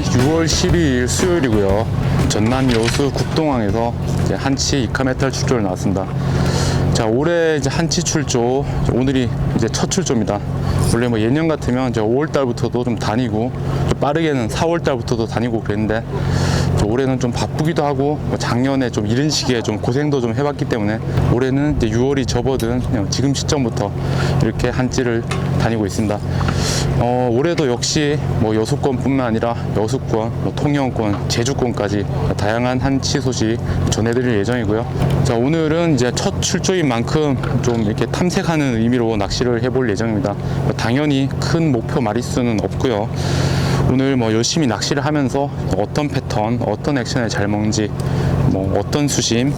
오늘은 6월 12일 수요일이고요. 전남 여수 국동항에서 이제 한치 이카메탈 출조를 나왔습니다. 자, 올해 이제 한치 출조, 오늘이 이제 첫 출조입니다. 원래 뭐 예년 같으면 이제 5월 달부터도 좀 다니고, 좀 빠르게는 4월 달부터도 다니고 그랬는데, 또 올해는 좀 바쁘기도 하고, 뭐 작년에 좀 이른 시기에 좀 고생도 좀 해봤기 때문에, 올해는 이제 6월이 접어든 그냥 지금 시점부터 이렇게 한치를 다니고 있습니다. 어, 올해도 역시 뭐 여수권뿐만 아니라 여수권, 뭐 통영권, 제주권까지 다양한 한치 소식 전해드릴 예정이고요. 자, 오늘은 이제 첫 출조인 만큼 좀 이렇게 탐색하는 의미로 낚시를 해볼 예정입니다. 뭐 당연히 큰 목표 마리수는 없고요. 오늘 뭐 열심히 낚시를 하면서 어떤 패턴, 어떤 액션을 잘 먹는지, 뭐 어떤 수심,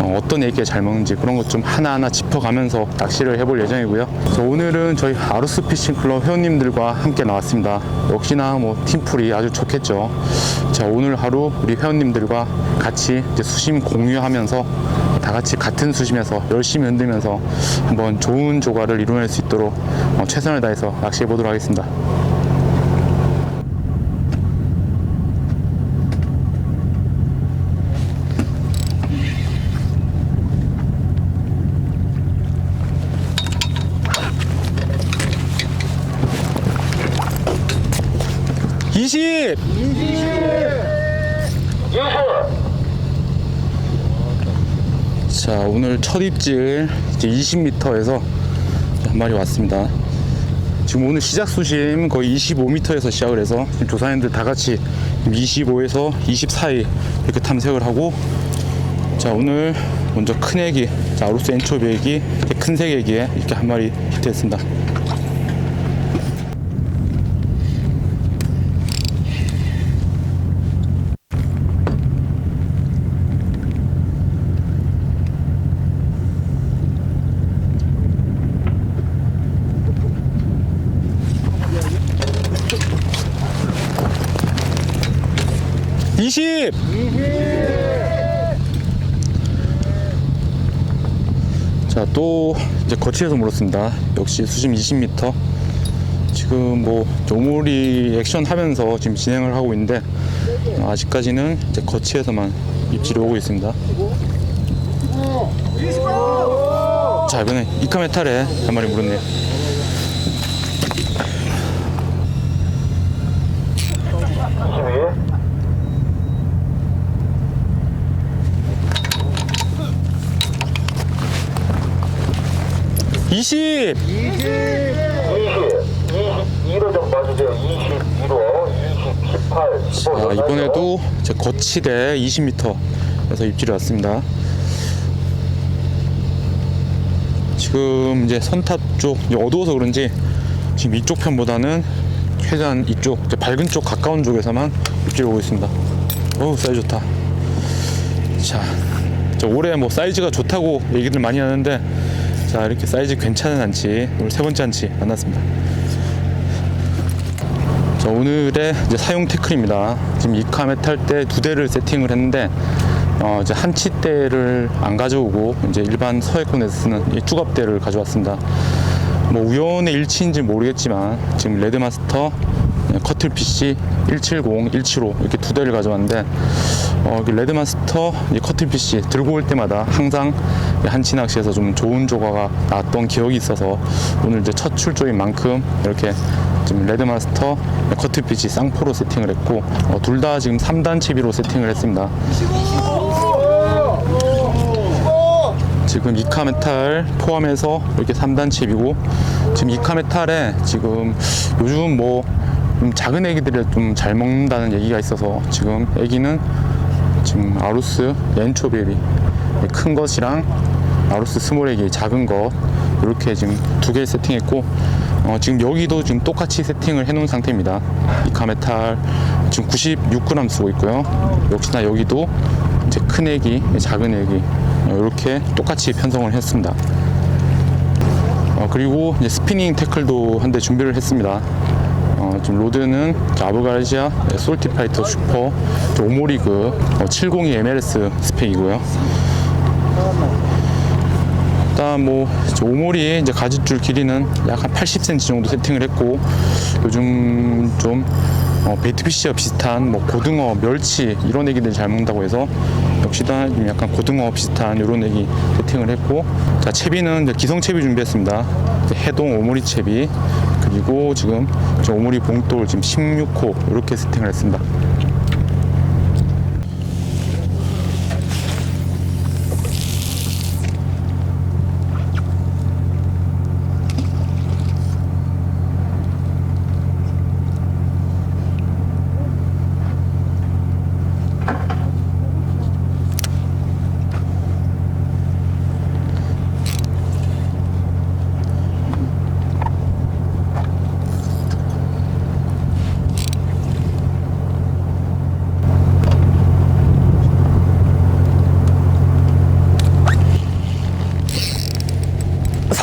어, 어떤 애기에 잘 먹는지 그런 것 좀 하나하나 짚어가면서 낚시를 해볼 예정이고요. 오늘은 저희 아루스 피싱 클럽 회원님들과 함께 나왔습니다. 역시나 뭐 팀풀이 아주 좋겠죠. 자 오늘 하루 우리 회원님들과 같이 수심 공유하면서 다 같이 같은 수심에서 열심히 흔들면서 한번 좋은 조과를 이뤄낼 수 있도록 어, 최선을 다해서 낚시해 보도록 하겠습니다. 이십. 자 오늘 첫 입질 이제 20m에서 한 마리 왔습니다. 지금 오늘 시작 수심 거의 25m에서 시작을 해서 조사님들 다 같이 25에서 20 사이 이렇게 탐색을 하고 자 오늘 먼저 큰 애기 자 아루스 엔초비 애기 이렇게 큰 색 애기에 이렇게 한 마리 히트했습니다. 이십. 자, 또 이제 거치에서 물었습니다. 역시 수심 20m. 지금 뭐 오모리 액션 하면서 지금 진행을 하고 있는데 어, 아직까지는 이제 거치에서만 입질이 오고 있습니다. 자, 이번에 이카메탈에 한 마리 물었네요. 이십. 20, 22로 좀 봐주세요. 22로, 20, 18, 15. 자, 이번에도 제 거치대 20m에서 입질이 왔습니다. 지금 이제 선탑 쪽 어두워서 그런지 지금 이쪽 편보다는 최대한 이쪽 이제 밝은 쪽 가까운 쪽에서만 입질 오고 있습니다. 어우 사이즈 좋다. 자, 저 올해 뭐 사이즈가 좋다고 얘기를 많이 하는데 자 이렇게 사이즈 괜찮은 한치 오늘 세 번째 한치 만났습니다. 자, 오늘의 이제 사용 태클입니다. 지금 이카 메 탈 때 두 대를 세팅을 했는데 어, 이제 한치대를 안 가져오고 이제 일반 서해권에서 쓰는 이 쭈갑대를 가져왔습니다. 뭐 우연의 일치인지 모르겠지만 지금 레드마스터 커틀 PC 170, 175 이렇게 두 대를 가져왔는데 어, 그 레드마스터 이 커틀 PC 들고 올 때마다 항상 이 한치 낚시에서 좀 좋은 조과가 나왔던 기억이 있어서 오늘 이제 첫 출조인 만큼 이렇게 지금 레드마스터 커틀 PC 쌍포로 세팅을 했고 어, 둘 다 지금 3단 채비로 세팅을 했습니다. 지금 이카 메탈 포함해서 이렇게 3단 칩이고 지금 이카 메탈에 지금 요즘 뭐좀 작은 애기들을 좀 잘 먹는다는 얘기가 있어서 지금 애기는 지금 아루스 엔초베비 큰 것이랑 아루스 스몰 애기 작은 것 이렇게 지금 두 개 세팅했고 어, 지금 여기도 지금 똑같이 세팅을 해놓은 상태입니다. 이 카메탈 지금 96g 쓰고 있고요. 역시나 여기도 이제 큰 애기, 작은 애기 이렇게 똑같이 편성을 했습니다. 어, 그리고 이제 스피닝 태클도 한 대 준비를 했습니다. 어, 지금 로드는 아브가르시아 솔티파이터 슈퍼 오모리그 어, 702 MLS 스펙이고요. 일단 뭐 오모리 이제 가짓줄 길이는 약 한 80cm 정도 세팅을 했고 요즘 좀 어, 베이트피시와 비슷한 뭐 고등어, 멸치 이런 애기들 잘 먹는다고 해서 역시나 좀 약간 고등어 비슷한 이런 애기 세팅을 했고 자 채비는 기성 채비 준비했습니다. 해동 오모리 채비 그리고 지금 저 오모리 봉돌 지금 16호 이렇게 세팅을 했습니다.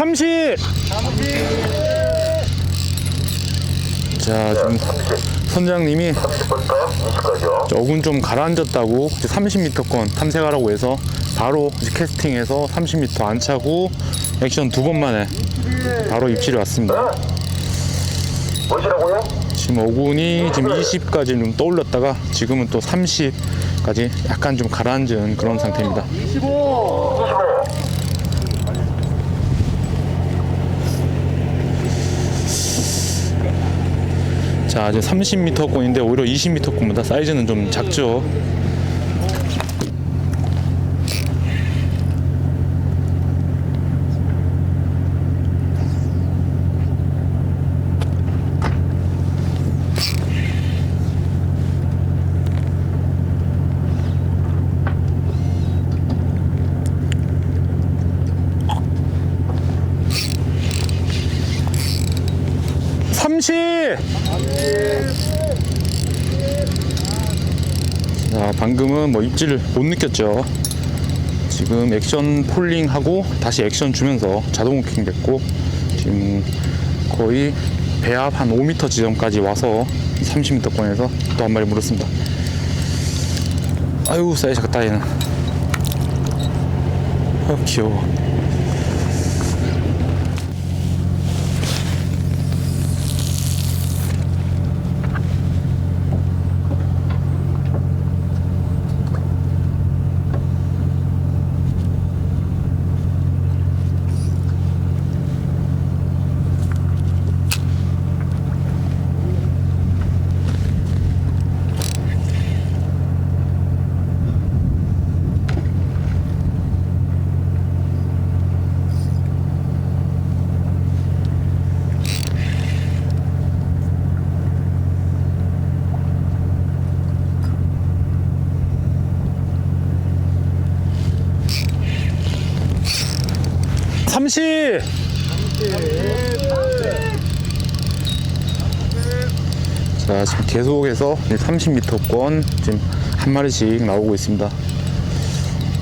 삼십. 자 지금 30, 선장님이 30부터 20까지요. 어군 좀 가라앉았다고 30m권 탐색하라고 해서 바로 캐스팅해서 30m 안 차고 액션 두 번 만에 바로 입질이 왔습니다. 뭐시라고요? 지금 어군이 지금 20까지 좀 떠올렸다가 지금은 또 30까지 약간 좀 가라앉은 그런 상태입니다. 25. 자 이제 30m권인데 오히려 20m권보다 사이즈는 좀 작죠. 삼십. 자, 방금은 뭐 입질을 못 느꼈죠. 지금 액션 폴링하고 다시 액션 주면서 자동 후킹 됐고 지금 거의 배합 한 5m 지점까지 와서 30m권에서 또 한 마리 물었습니다. 아유 사이즈 같다 얘는. 아 귀여워. 삼십. 자 지금 계속해서 30m권 지금 한 마리씩 나오고 있습니다.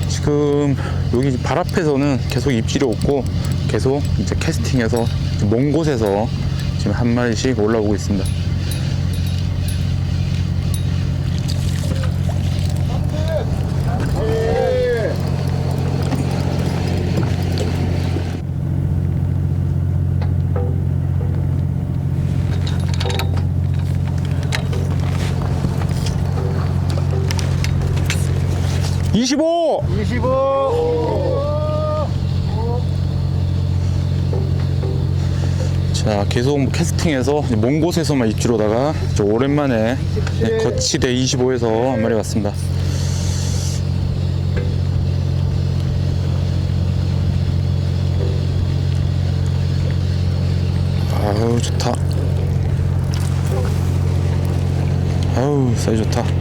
지금 여기 발 앞에서는 계속 입질이 없고 계속 이제 캐스팅해서 먼 곳에서 지금 한 마리씩 올라오고 있습니다. 이십오. 25. 자 계속 뭐 캐스팅해서 먼 곳에서만 입질 오다가 이제 오랜만에 네, 거치대 25에서 한 마리 왔습니다. 아우 좋다. 아우 사이 좋다.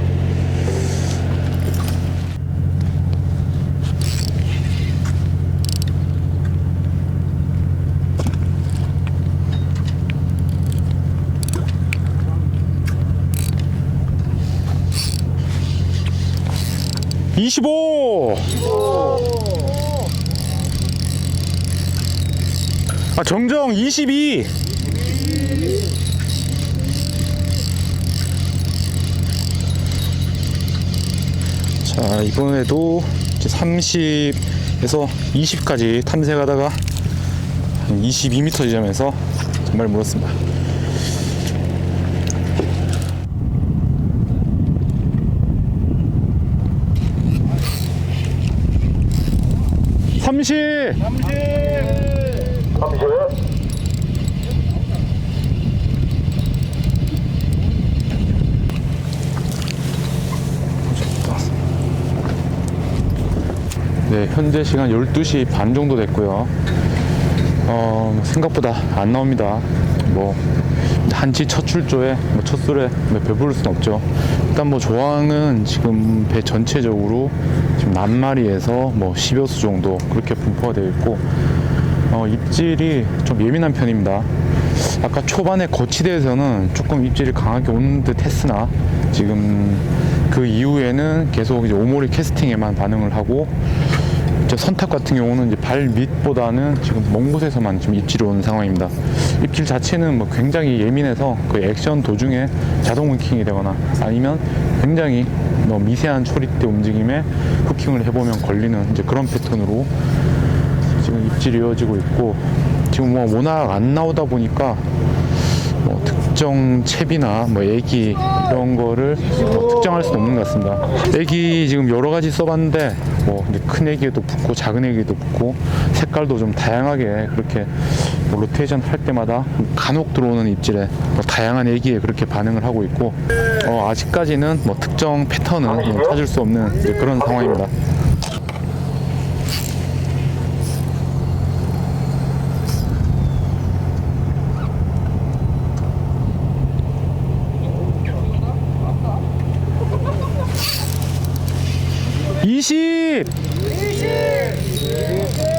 이십오. 아 정정 22. 자 이번에도 30에서 20까지 탐색하다가 한 22m 지점에서 정말 물었습니다. 삼시 삼시. 네, 현재 시간 12시 반 정도 됐고요. 어, 생각보다 안 나옵니다. 뭐, 한치 첫 출조에, 뭐, 첫 술에 뭐 배부를 순 없죠. 일단 뭐, 조항은 지금 배 전체적으로 지금 낱마리에서 뭐, 10여 수 정도 그렇게 분포가 되어 있고, 어, 입질이 좀 예민한 편입니다. 아까 초반에 거치대에서는 조금 입질이 강하게 오는 듯 했으나, 지금 그 이후에는 계속 이제 오모리 캐스팅에만 반응을 하고, 저 선탑 같은 경우는 이제 발 밑보다는 지금 먼 곳에서만 지금 입질이 오는 상황입니다. 입질 자체는 뭐 굉장히 예민해서 그 액션 도중에 자동 후킹이 되거나 아니면 굉장히 뭐 미세한 초리대 움직임에 후킹을 해보면 걸리는 이제 그런 패턴으로 지금 입질이 이어지고 있고 지금 뭐 워낙 안 나오다 보니까 뭐 특정 채비나 뭐 애기 이런 거를 뭐 특정할 수는 없는 것 같습니다. 애기 지금 여러 가지 써봤는데 뭐 큰 애기에도 붙고 작은 애기에도 붙고 색깔도 좀 다양하게 그렇게 뭐 로테이션 할 때마다 간혹 들어오는 입질에 뭐 다양한 애기에 그렇게 반응을 하고 있고 어, 아직까지는 뭐 특정 패턴은 뭐 찾을 수 없는 그런 상황입니다. 20! 20! 20! 20!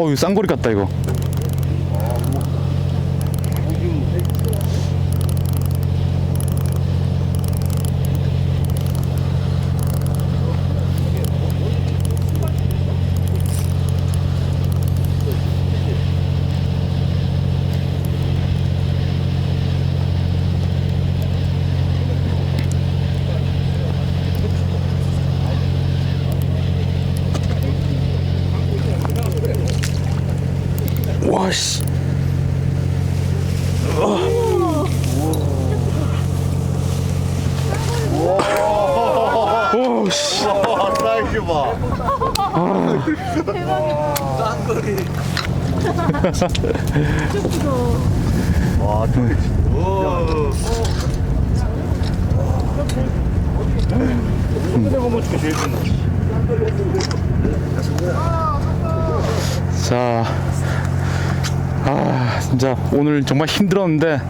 어, 이거 쌍거리 같다 이거. 와 씨. 오 씨. 사이즈 봐. 와, 저기 자, 아 진짜 오늘 정말 힘들었는데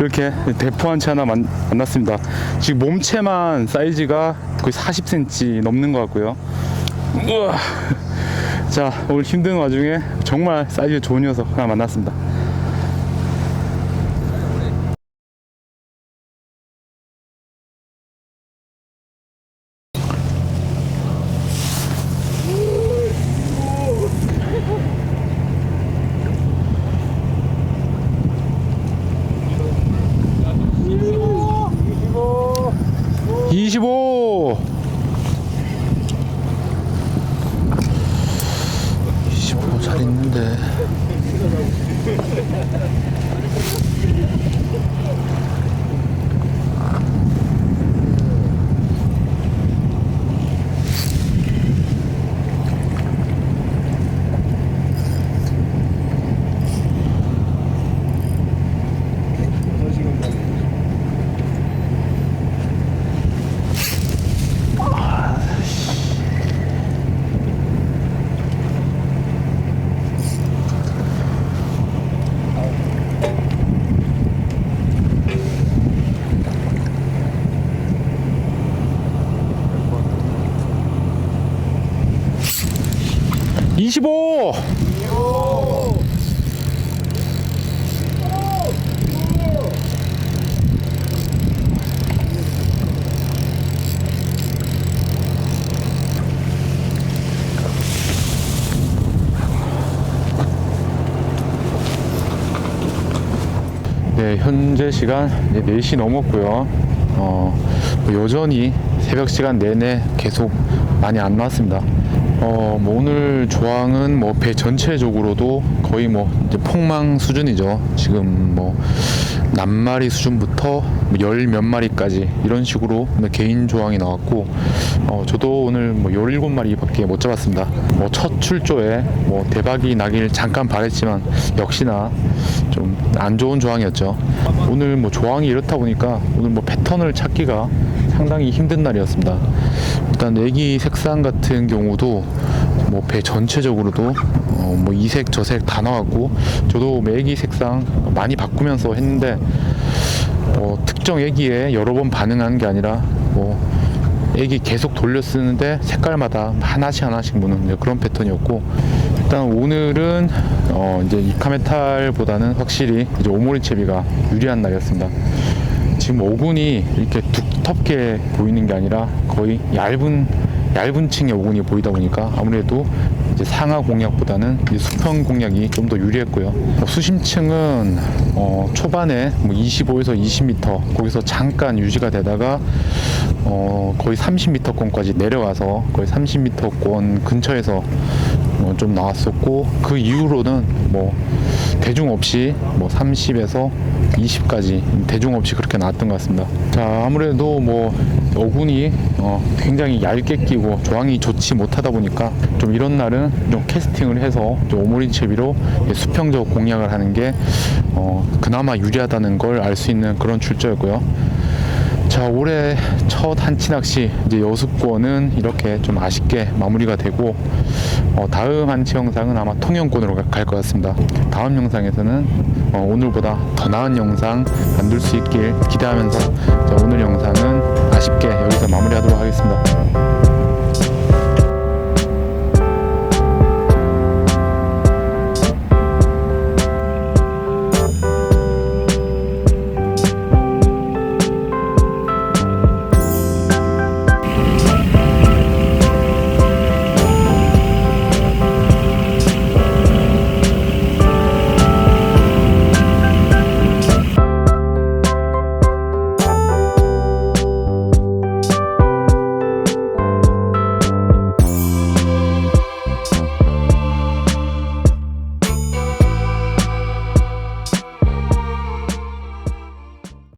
이렇게 대포 한치 하나 만, 만났습니다. 지금 몸체만 사이즈가 거의 40cm 넘는 것 같고요. 우와. 자, 오늘 힘든 와중에 정말 사이즈 좋은 녀석 하나 만났습니다. 이십 25! 네, 현재 시간 이제 4시 넘었고요. 어, 뭐 여전히 새벽 시간 내내 계속 많이 안 나왔습니다. 어, 뭐 오늘 조항은 뭐 배 전체적으로도 거의 뭐 폭망 수준이죠. 지금 뭐 낱마리 수준부터 뭐열몇 마리까지 이런 식으로 뭐 개인 조항이 나왔고 어, 저도 오늘 뭐 17마리밖에 못 잡았습니다. 뭐 첫 출조에 뭐 대박이 나길 잠깐 바랬지만 역시나 좀 안 좋은 조항이었죠. 오늘 뭐 조항이 이렇다 보니까 오늘 뭐 패턴을 찾기가 상당히 힘든 날이었습니다. 일단 애기 색상 같은 경우도 뭐 배 전체적으로도 어, 뭐 이색 저색 다 나왔고 저도 매기 색상 많이 바꾸면서 했는데 뭐 특정 애기에 여러 번 반응하는 게 아니라 뭐 애기 계속 돌려 쓰는데 색깔마다 하나씩 하나씩 무는 그런 패턴이었고 일단 오늘은 어 이제 이카메탈보다는 확실히 이제 오모리 채비가 유리한 날이었습니다. 지금 오군이 이렇게 두텁게 보이는 게 아니라 거의 얇은 얇은 층의 오군이 보이다 보니까 아무래도 이제 상하 공략보다는 이제 수평 공략이 좀 더 유리했고요. 뭐 수심층은 어 초반에 뭐 25에서 20m 거기서 잠깐 유지가 되다가 어 거의 30m권까지 내려와서 거의 30m권 근처에서 어, 좀 나왔었고 그 이후로는 뭐 대중 없이 뭐 30에서 20까지 대중 없이 그렇게 나왔던 것 같습니다. 자 아무래도 뭐 어군이 어, 굉장히 얇게 끼고 조항이 좋지 못하다 보니까 좀 이런 날은 좀 캐스팅을 해서 좀 오모리 채비로 수평적 공략을 하는 게 어, 그나마 유리하다는 걸 알 수 있는 그런 출조였고요. 자 올해 첫 한치 낚시 이제 여수권은 이렇게 좀 아쉽게 마무리가 되고 어, 다음 한치 영상은 아마 통영권으로 갈 것 같습니다. 다음 영상에서는 어, 오늘보다 더 나은 영상 만들 수 있길 기대하면서 자, 오늘 영상은 아쉽게 여기서 마무리하도록 하겠습니다.